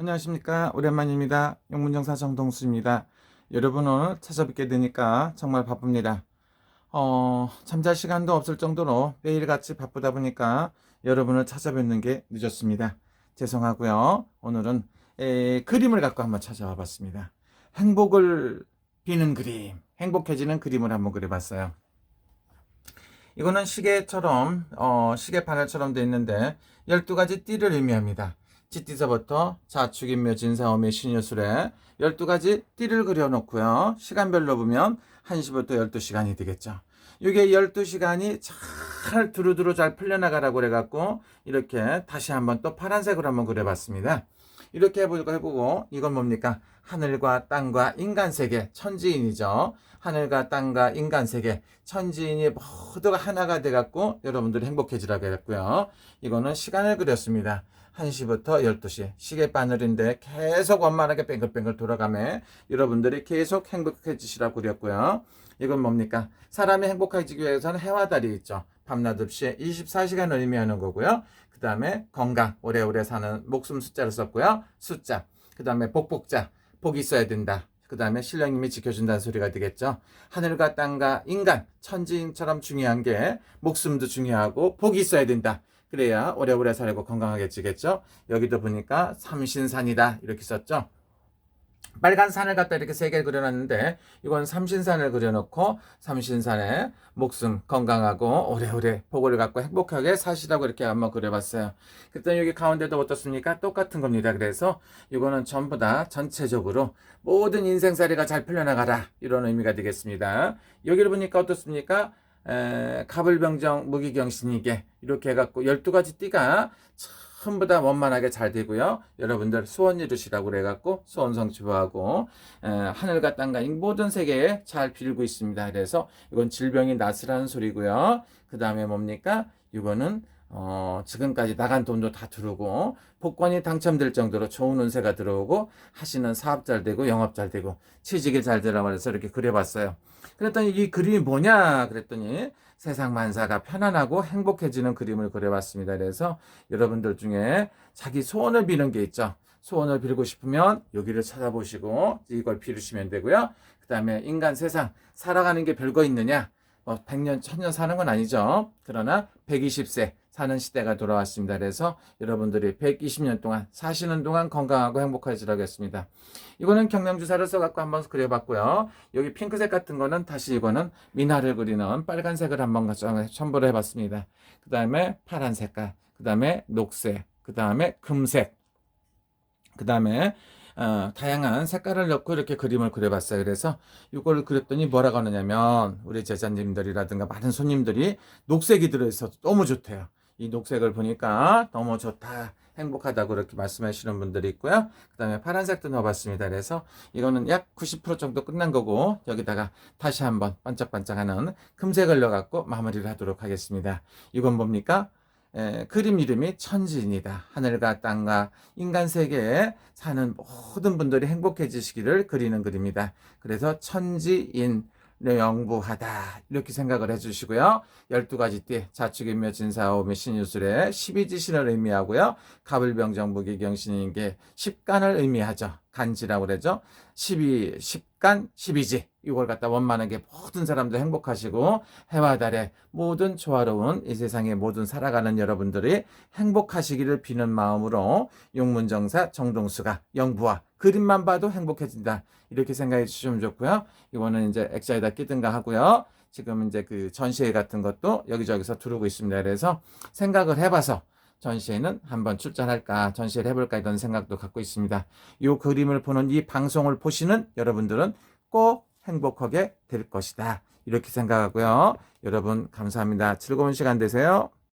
안녕하십니까. 오랜만입니다. 영문정사 정동수입니다. 여러분 오늘 찾아뵙게 되니까 정말 바쁩니다. 어, 잠잘 시간도 없을 정도로 매일같이 바쁘다 보니까 여러분을 찾아뵙는 게 늦었습니다. 죄송하고요. 오늘은 에, 그림을 갖고 한번 찾아와 봤습니다. 행복을 비는 그림, 행복해지는 그림을 한번 그려봤어요. 이거는 시계처럼 어, 시계 바늘처럼 돼 있는데 12가지 띠를 의미합니다. 지띠서부터 자축인묘 진사오미 신유술에 12가지 띠를 그려놓고요. 시간별로 보면 1시부터 12시간이 되겠죠. 이게 12시간이 잘 두루두루 잘 풀려나가라고 그래갖고 이렇게 다시 한번 또 파란색으로 한번 그려봤습니다. 이렇게 해보고 해보고 이건 뭡니까? 하늘과 땅과 인간 세계 천지인이죠. 하늘과 땅과 인간 세계 천지인이 모두가 하나가 돼갖고 여러분들이 행복해지라고 했고요. 이거는 시간을 그렸습니다. 1시부터 12시 시계 바늘인데 계속 원만하게 뱅글뱅글 돌아가며 여러분들이 계속 행복해지시라고 그렸고요. 이건 뭡니까? 사람이 행복해지기 위해서는 해와 달이 있죠. 밤낮 없이 24시간을 의미하는 거고요. 그 다음에 건강, 오래오래 사는 목숨 숫자를 썼고요. 숫자. 그 다음에 복복자. 복이 있어야 된다. 그 다음에 신령님이 지켜준다는 소리가 되겠죠. 하늘과 땅과 인간, 천지인처럼 중요한 게 목숨도 중요하고 복이 있어야 된다. 그래야 오래오래 살고 건강하게 지겠죠. 여기도 보니까 삼신산이다. 이렇게 썼죠. 빨간 산을 갖다 이렇게 세개 그려놨는데 이건 삼신산을 그려놓고 삼신산에 목숨 건강하고 오래오래 복을 갖고 행복하게 사시라고 이렇게 한번 그려봤어요. 그랬더니 여기 가운데도 어떻습니까? 똑같은 겁니다. 그래서 이거는 전부 다 전체적으로 모든 인생살이가 잘 풀려나가라 이런 의미가 되겠습니다. 여기를 보니까 어떻습니까? 에, 갑을병정 무기경신이게 이렇게 해갖고 12가지 띠가 전부 다 원만하게 잘 되고요. 여러분들 소원 이루시라고 그래갖고 소원 성취하고 하늘과 땅과 이 모든 세계에 잘 빌고 있습니다. 그래서 이건 질병이 나스라는 소리고요. 그 다음에 뭡니까? 이거는 어, 지금까지 나간 돈도 다 들어오고 복권이 당첨될 정도로 좋은 운세가 들어오고 하시는 사업 잘 되고 영업 잘 되고 취직이 잘 되라고 그래서 이렇게 그려봤어요. 그랬더니 이 그림이 뭐냐 그랬더니 세상 만사가 편안하고 행복해지는 그림을 그려봤습니다. 그래서 여러분들 중에 자기 소원을 비는 게 있죠. 소원을 빌고 싶으면 여기를 찾아보시고 이걸 빌으시면 되고요. 그 다음에 인간 세상 살아가는 게 별거 있느냐? 뭐 100년, 1000년 사는 건 아니죠. 그러나 120세 사는 시대가 돌아왔습니다. 그래서 여러분들이 120년 동안 사시는 동안 건강하고 행복하시라고 했습니다. 이거는 경량주사를 써갖고 한번 그려봤고요. 여기 핑크색 같은 거는 다시 이거는 미나를 그리는 빨간색을 한번 첨부를 해봤습니다. 그 다음에 파란 색깔, 그 다음에 녹색, 그 다음에 금색, 그 다음에 어, 다양한 색깔을 넣고 이렇게 그림을 그려봤어요. 그래서 이걸 그렸더니 뭐라고 하느냐면 우리 제자님들이라든가 많은 손님들이 녹색이 들어있어서 너무 좋대요. 이 녹색을 보니까 너무 좋다. 행복하다고 그렇게 말씀하시는 분들이 있고요. 그 다음에 파란색도 넣어봤습니다. 그래서 이거는 약 90% 정도 끝난 거고 여기다가 다시 한번 반짝반짝하는 금색을 넣어갖고 마무리를 하도록 하겠습니다. 이건 뭡니까? 에, 그림 이름이 천지인이다. 하늘과 땅과 인간 세계에 사는 모든 분들이 행복해지시기를 그리는 그림이다. 그래서 천지인 영부하다 이렇게 생각을 해주시고요. 12가지 띠 자축인묘 진사오미 신유술의 12지신을 의미하고요. 갑을병정 무기경신인 게 10간을 의미하죠. 간지라고 그러죠. 12, 10간, 12지. 이걸 갖다 원만하게 모든 사람들 행복하시고 해와 달에 모든 조화로운 이 세상의 모든 살아가는 여러분들이 행복하시기를 비는 마음으로 용문정사 정동수가 영부와 그림만 봐도 행복해진다. 이렇게 생각해 주시면 좋고요. 이거는 이제 액자에다 끼든가 하고요. 지금 이제 그 전시회 같은 것도 여기저기서 두르고 있습니다. 그래서 생각을 해봐서 전시회는 한번 출전할까, 전시회를 해볼까 이런 생각도 갖고 있습니다. 이 그림을 보는 이 방송을 보시는 여러분들은 꼭 행복하게 될 것이다. 이렇게 생각하고요. 여러분 감사합니다. 즐거운 시간 되세요.